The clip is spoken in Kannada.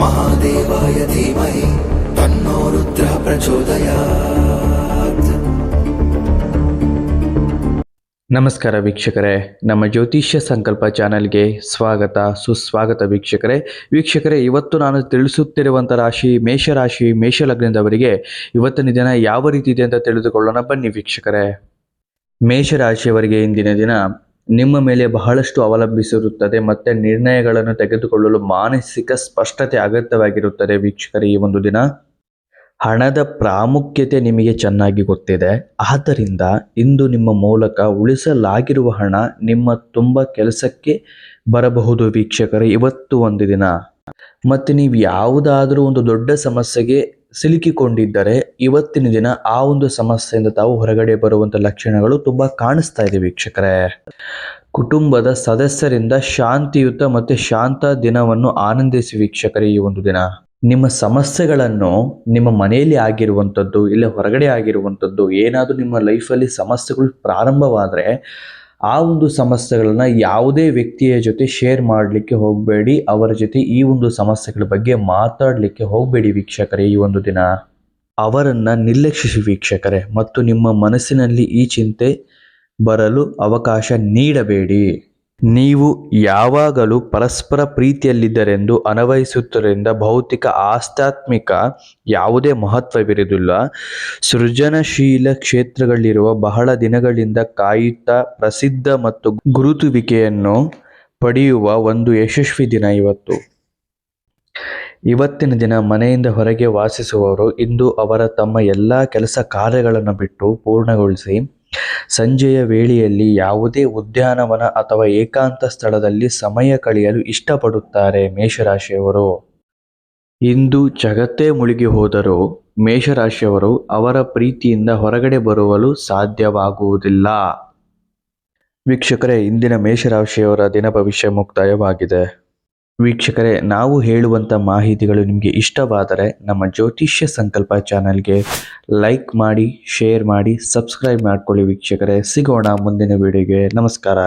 महादेवाय धीमहि तन्नो रुद्रः प्रचोदयात् ನಮಸ್ಕಾರ ವೀಕ್ಷಕರೇ ನಮ್ಮ ಜ್ಯೋತಿಷ್ಯ ಸಂಕಲ್ಪ ಚಾನೆಲ್ಗೆ ಸ್ವಾಗತ ಸುಸ್ವಾಗತ ವೀಕ್ಷಕರೇ ವೀಕ್ಷಕರೇ ಇವತ್ತು ನಾನು ತಿಳಿಸುತ್ತಿರುವಂಥ ರಾಶಿ ಮೇಷರಾಶಿ ಮೇಷಲಗ್ನದವರಿಗೆ ಇವತ್ತಿನ ದಿನ ಯಾವ ರೀತಿ ಇದೆ ಅಂತ ತಿಳಿದುಕೊಳ್ಳೋಣ ಬನ್ನಿ ವೀಕ್ಷಕರೇ ಮೇಷರಾಶಿಯವರಿಗೆ ಇಂದಿನ ದಿನ ನಿಮ್ಮ ಮೇಲೆ ಬಹಳಷ್ಟು ಅವಲಂಬಿಸಿರುತ್ತದೆ, ಮತ್ತು ನಿರ್ಣಯಗಳನ್ನು ತೆಗೆದುಕೊಳ್ಳಲು ಮಾನಸಿಕ ಸ್ಪಷ್ಟತೆ ಅಗತ್ಯವಾಗಿರುತ್ತದೆ ವೀಕ್ಷಕರ ಈ ಒಂದು ದಿನ. ಹಣದ ಪ್ರಾಮುಖ್ಯತೆ ನಿಮಗೆ ಚೆನ್ನಾಗಿ ಗೊತ್ತಿದೆ. ಆದ್ದರಿಂದ ಇಂದು ನಿಮ್ಮ ಮೂಲಕ ಉಳಿಸಲಾಗಿರುವ ಹಣ ನಿಮ್ಮ ತುಂಬ ಕೆಲಸಕ್ಕೆ ಬರಬಹುದು ವೀಕ್ಷಕರೇ ಇವತ್ತು ಒಂದು ದಿನ. ಮತ್ತು ನೀವು ಯಾವುದಾದರೂ ಒಂದು ದೊಡ್ಡ ಸಮಸ್ಯೆಗೆ ಸಿಲುಕಿಕೊಂಡಿದ್ದರೆ ಇವತ್ತಿನ ದಿನ ಆ ಒಂದು ಸಮಸ್ಯೆಯಿಂದ ತಾವು ಹೊರಗಡೆ ಬರುವಂತ ಲಕ್ಷಣಗಳು ತುಂಬಾ ಕಾಣಿಸ್ತಾ ಇದೆ ವೀಕ್ಷಕರೇ. ಕುಟುಂಬದ ಸದಸ್ಯರಿಂದ ಶಾಂತಿಯುತ ಮತ್ತು ಶಾಂತ ದಿನವನ್ನು ಆನಂದಿಸಿ ವೀಕ್ಷಕರೇ ಈ ಒಂದು ದಿನ. ನಿಮ್ಮ ಸಮಸ್ಯೆಗಳನ್ನು ನಿಮ್ಮ ಮನೆಯಲ್ಲಿ ಆಗಿರುವಂಥದ್ದು, ಇಲ್ಲ ಹೊರಗಡೆ ಆಗಿರುವಂಥದ್ದು, ಏನಾದರೂ ನಿಮ್ಮ ಲೈಫಲ್ಲಿ ಸಮಸ್ಯೆಗಳು ಪ್ರಾರಂಭವಾದರೆ ಆ ಒಂದು ಸಮಸ್ಯೆಗಳನ್ನ ಯಾವುದೇ ವ್ಯಕ್ತಿಯ ಜೊತೆ ಶೇರ್ ಮಾಡಲಿಕ್ಕೆ ಹೋಗಬೇಡಿ. ಅವರ ಜೊತೆ ಈ ಒಂದು ಸಮಸ್ಯೆಗಳ ಬಗ್ಗೆ ಮಾತಾಡಲಿಕ್ಕೆ ಹೋಗಬೇಡಿ ವೀಕ್ಷಕರೇ ಈ ಒಂದು ದಿನ. ಅವರನ್ನು ನಿರ್ಲಕ್ಷಿಸಿ ವೀಕ್ಷಕರೇ, ಮತ್ತು ನಿಮ್ಮ ಮನಸ್ಸಿನಲ್ಲಿ ಈ ಚಿಂತೆ ಬರಲು ಅವಕಾಶ ನೀಡಬೇಡಿ. ನೀವು ಯಾವಾಗಲೂ ಪರಸ್ಪರ ಪ್ರೀತಿಯಲ್ಲಿದ್ದರೆಂದು ಅನ್ವಯಿಸುತ್ತರಿಂದ ಭೌತಿಕ ಆಸ್ತಾತ್ಮಿಕ ಯಾವುದೇ ಮಹತ್ವವಿರುವುದಿಲ್ಲ. ಸೃಜನಶೀಲ ಕ್ಷೇತ್ರಗಳಿರುವ ಬಹಳ ದಿನಗಳಿಂದ ಕಾಯುತ್ತಾ ಪ್ರಸಿದ್ಧ ಮತ್ತು ಗುರುತುವಿಕೆಯನ್ನು ಪಡೆಯುವ ಒಂದು ಯಶಸ್ವಿ ದಿನ ಇವತ್ತು. ಇವತ್ತಿನ ದಿನ ಮನೆಯಿಂದ ಹೊರಗೆ ವಾಸಿಸುವವರು ಇಂದು ಅವರ ತಮ್ಮ ಎಲ್ಲ ಕೆಲಸ ಕಾರ್ಯಗಳನ್ನು ಬಿಟ್ಟು ಪೂರ್ಣಗೊಳಿಸಿ ಸಂಜೆಯ ವೇಳೆಯಲ್ಲಿ ಯಾವುದೇ ಉದ್ಯಾನವನ ಅಥವಾ ಏಕಾಂತ ಸ್ಥಳದಲ್ಲಿ ಸಮಯ ಕಳೆಯಲು ಇಷ್ಟಪಡುತ್ತಾರೆ ಮೇಷರಾಶಿಯವರು. ಇಂದು ಜಗತ್ತೇ ಮುಳುಗಿ ಹೋದರೂ ಮೇಷರಾಶಿಯವರು ಅವರ ಪ್ರೀತಿಯಿಂದ ಹೊರಗಡೆ ಬರುವಲು ಸಾಧ್ಯವಾಗುವುದಿಲ್ಲ. ವೀಕ್ಷಕರೇ, ಇಂದಿನ ಮೇಷರಾಶಿಯವರ ದಿನ ಭವಿಷ್ಯ ಮುಕ್ತಾಯವಾಗಿದೆ. ವೀಕ್ಷಕರೇ, ನಾವು ಹೇಳುವಂಥ ಮಾಹಿತಿಗಳು ನಿಮಗೆ ಇಷ್ಟವಾದರೆ ನಮ್ಮ ಜ್ಯೋತಿಷ್ಯ ಸಂಕಲ್ಪ ಚಾನಲ್ಗೆ ಲೈಕ್ ಮಾಡಿ, ಶೇರ್ ಮಾಡಿ, ಸಬ್ಸ್ಕ್ರೈಬ್ ಮಾಡ್ಕೊಳ್ಳಿ ವೀಕ್ಷಕರೇ. ಸಿಗೋಣ ಮುಂದಿನ ವಿಡಿಯೋಗೆ. ನಮಸ್ಕಾರ.